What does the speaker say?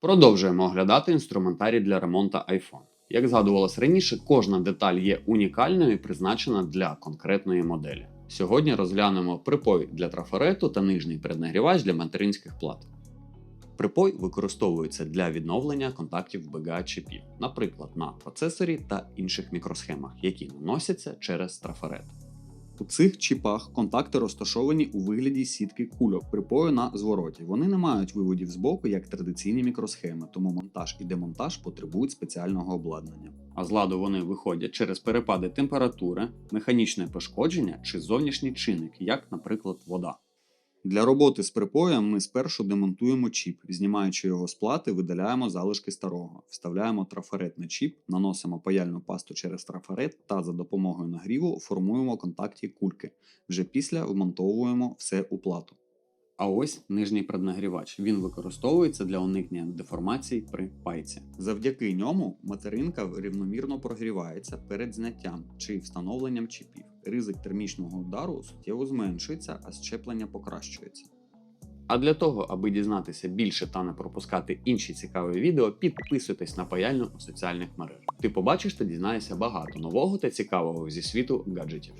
Продовжуємо оглядати інструментарій для ремонту iPhone. Як згадувалось раніше, кожна деталь є унікальною і призначена для конкретної моделі. Сьогодні розглянемо припой для трафарету та нижній переднагрівач для материнських плат. Припой використовується для відновлення контактів BGA чипів, наприклад, на процесорі та інших мікросхемах, які наносяться через трафарет. У цих чіпах контакти розташовані у вигляді сітки кульок припою на звороті. Вони не мають виводів з боку, як традиційні мікросхеми, тому монтаж і демонтаж потребують спеціального обладнання. А з ладу вони виходять через перепади температури, механічне пошкодження чи зовнішній чинник, як, наприклад, вода. Для роботи з припоєм ми спершу демонтуємо чіп, знімаючи його з плати, видаляємо залишки старого, вставляємо трафарет на чіп, наносимо паяльну пасту через трафарет та за допомогою нагріву формуємо контакті кульки. Вже після вмонтовуємо все у плату. А ось нижній преднагрівач. Він використовується для уникнення деформацій при пайці. Завдяки ньому материнка рівномірно прогрівається перед зняттям чи встановленням чіпів. Ризик термічного удару суттєво зменшується, а щеплення покращується. А для того, аби дізнатися більше та не пропускати інші цікаві відео, підписуйтесь на паяльну у соціальних мережах. Ти побачиш та дізнаєшся багато нового та цікавого зі світу гаджетів.